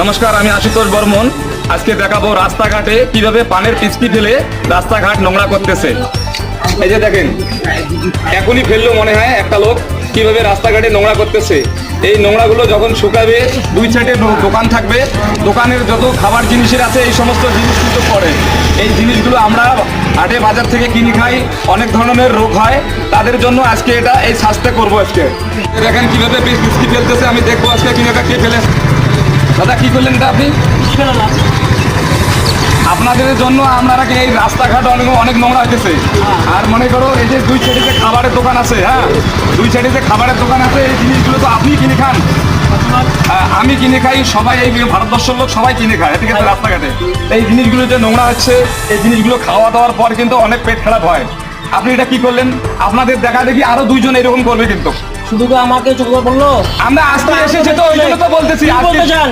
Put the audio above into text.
নমস্কার, আমি আশুতোষ বর্মন। আজকে দেখাবো রাস্তাঘাটে কীভাবে পানের পিচকি ফেলে রাস্তাঘাট নোংরা করতেছে। এই যে দেখেন, এখনই ফেলল মনে হয় একটা লোক কীভাবে রাস্তাঘাটে নোংরা করতেছে। এই নোংরাগুলো যখন শুকাবে, দুই সাইডে দোকান থাকবে। দোকানের যত খাবার জিনিসের আছে, এই সমস্ত জিনিস কিন্তু পড়ে। এই জিনিসগুলো আমরা হাটে বাজার থেকে কিনে খাই। অনেক ধরনের রোগ হয়। তাদের জন্য আজকে এটা এই শাস্তে করব আজকে। দেখেন কীভাবে বিস্কি ফেলতেছে। আমি দেখব আজকে কীভাবে কে ফেলে দাদা কি করলেন এটা আপনি? আপনাদের জন্য আপনারা কি এই রাস্তাঘাট অনেক অনেক নোংরা হইতেছে? আর মনে করো এই যে দুই সাইডে যে খাবারের দোকান আছে হ্যাঁ? দুই সাইডে যে খাবারের দোকান আছে এই জিনিসগুলো তো আপনি কিনে খান। হ্যাঁ, আমি কিনে খাই সবাই এই ভারতবর্ষের লোক সবাই কিনে খায় ঠিক আছে রাস্তাঘাটে। এই জিনিসগুলো যে নোংরা হচ্ছে এই জিনিসগুলো খাওয়া দাওয়ার পর কিন্তু অনেক পেট খারাপ হয়। আপনি এটা কি করলেন? আপনাদের দেখা দেখি আরও দুইজন এরকম করবে কিন্তু। শুধু আমাকে চোখ বলল? আমরা আজকে এসেছি তো ওই জন্য তো বলতেছি কি বলতে আজকে চান?